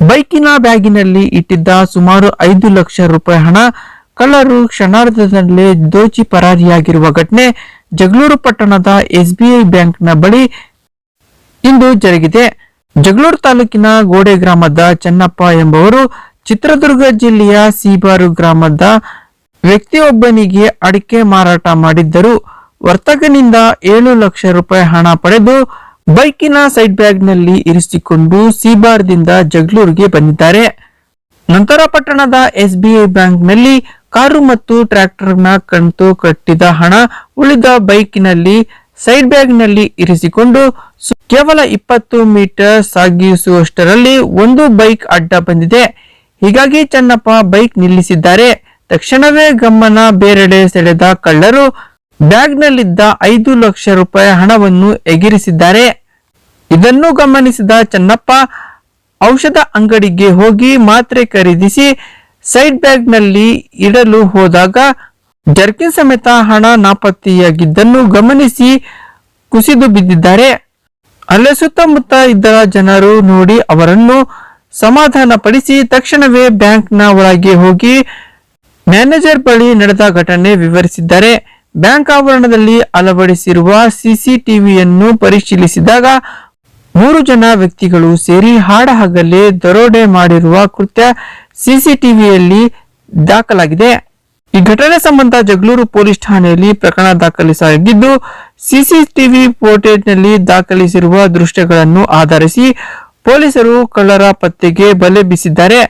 ಬೈಕಿನ ಬ್ಯಾಗಿನಲ್ಲಿ ಇಟ್ಟಿದ್ದ ಸುಮಾರು ಐದು ಲಕ್ಷ ರೂಪಾಯಿ ಹಣ ಕಳ್ಳರು ಕ್ಷಣಾರ್ಧದಲ್ಲೇ ದೋಚಿ ಪರಾರಿಯಾಗಿರುವ ಘಟನೆ ಜಗಳೂರು ಪಟ್ಟಣದ ಎಸ್ಬಿಐ ಬ್ಯಾಂಕ್ನ ಬಳಿ ಇಂದು ಜರುಗಿದೆ. ಜಗಳೂರು ತಾಲೂಕಿನ ಗೋಡೆ ಗ್ರಾಮದ ಚೆನ್ನಪ್ಪ ಎಂಬವರು ಚಿತ್ರದುರ್ಗ ಜಿಲ್ಲೆಯ ಸೀಬಾರು ಗ್ರಾಮದ ವ್ಯಕ್ತಿಯೊಬ್ಬನಿಗೆ ಅಡಿಕೆ ಮಾರಾಟ ಮಾಡಿದ್ದರು. ವರ್ತಕನಿಂದ ಏಳು ಲಕ್ಷ ರೂಪಾಯಿ ಹಣ ಪಡೆದು ಬೈಕಿನ ಸೈಡ್ ಬ್ಯಾಗ್ನಲ್ಲಿ ಇರಿಸಿಕೊಂಡು ಸೀಬಾರ್ದಿಂದ ಜಗಳೂರಿಗೆ ಬಂದಿದ್ದಾರೆ. ನಂತರ ಪಟ್ಟಣದ ಎಸ್ಬಿಐ ಬ್ಯಾಂಕ್ನಲ್ಲಿ ಕಾರು ಮತ್ತು ಟ್ರ್ಯಾಕ್ಟರ್ನ ಕಂತು ಕಟ್ಟಿದ ಹಣ ಉಳಿದ ಬೈಕಿನಲ್ಲಿ ಸೈಡ್ ಬ್ಯಾಗ್ನಲ್ಲಿ ಇರಿಸಿಕೊಂಡು ಕೇವಲ ಇಪ್ಪತ್ತು ಮೀಟರ್ ಸಾಗಿಸುವಷ್ಟರಲ್ಲಿ ಒಂದು ಬೈಕ್ ಅಡ್ಡ ಬಂದಿದೆ. ಹೀಗಾಗಿ ಚನ್ನಪ್ಪ ಬೈಕ್ ನಿಲ್ಲಿಸಿದ್ದಾರೆ. ತಕ್ಷಣವೇ ಗಮನ ಬೇರೆಡೆ ಸೆಳೆದ ಕಳ್ಳರು ಬ್ಯಾಗ್ನಲ್ಲಿದ್ದ ಐದು ಲಕ್ಷ ರೂಪಾಯಿ ಹಣವನ್ನು ಎಗಿರಿಸಿದ್ದಾರೆ. ಇದನ್ನು ಗಮನಿಸಿದ ಚನ್ನಪ್ಪ, ಔಷಧ ಅಂಗಡಿಗೆ ಹೋಗಿ ಮಾತ್ರೆ ಖರೀದಿಸಿ ಸೈಡ್ ಬ್ಯಾಗ್ನಲ್ಲಿ ಇಡಲು ಹೋದಾಗ ಜರ್ಕಿನ್ ಸಮೇತ ಹಣ ನಾಪತ್ತೆಯಾಗಿದ್ದನ್ನು ಗಮನಿಸಿ ಕುಸಿದು ಬಿದ್ದಿದ್ದಾರೆ. ಅಲ್ಲ ಸುತ್ತಮುತ್ತ ಇದ್ದ ಜನರು ನೋಡಿ ಅವರನ್ನು ಸಮಾಧಾನಪಡಿಸಿ ತಕ್ಷಣವೇ ಬ್ಯಾಂಕ್ನ ಒಳಗೆ ಹೋಗಿ ಮ್ಯಾನೇಜರ್ ಬಳಿ ನಡೆದ ಘಟನೆ ವಿವರಿಸಿದ್ದಾರೆ. ಬ್ಯಾಂಕ್ ಆವರಣದಲ್ಲಿ ಅಳವಡಿಸಿರುವ ಸಿಸಿಟಿವಿಯನ್ನು ಪರಿಶೀಲಿಸಿದಾಗ ಮೂರು ಜನ ವ್ಯಕ್ತಿಗಳು ಸೇರಿ ಹಾಡಹಗಲೇ ದರೋಡೆ ಮಾಡಿರುವ ಕೃತ್ಯ ಸಿಸಿಟಿವಿಯಲ್ಲಿ ದಾಖಲಾಗಿದೆ. ಈ ಘಟನೆ ಸಂಬಂಧ ಜಗಳೂರು ಪೊಲೀಸ್ ಠಾಣೆಯಲ್ಲಿ ಪ್ರಕರಣ ದಾಖಲಿಸಲಾಗಿದ್ದು, ಸಿಸಿಟಿವಿ ಫೋಟೇಜ್ನಲ್ಲಿ ದಾಖಲಿಸಿರುವ ದೃಶ್ಯಗಳನ್ನು ಆಧರಿಸಿ ಪೊಲೀಸರು ಕಳ್ಳರ ಪತ್ತೆಗೆ ಬಲೆ ಬೀಸಿದ್ದಾರೆ.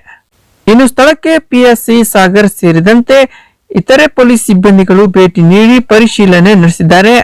ಇನ್ನು ಸ್ಥಳಕ್ಕೆ ಪಿಎಸ್ಸಿ ಸಾಗರ್ ಸೇರಿದಂತೆ ಇತರೆ ಪೊಲೀಸ್ ಸಿಬ್ಬಂದಿಗಳು ಭೇಟಿ ನೀಡಿ ಪರಿಶೀಲನೆ ನಡೆಸಿದ್ದಾರೆ.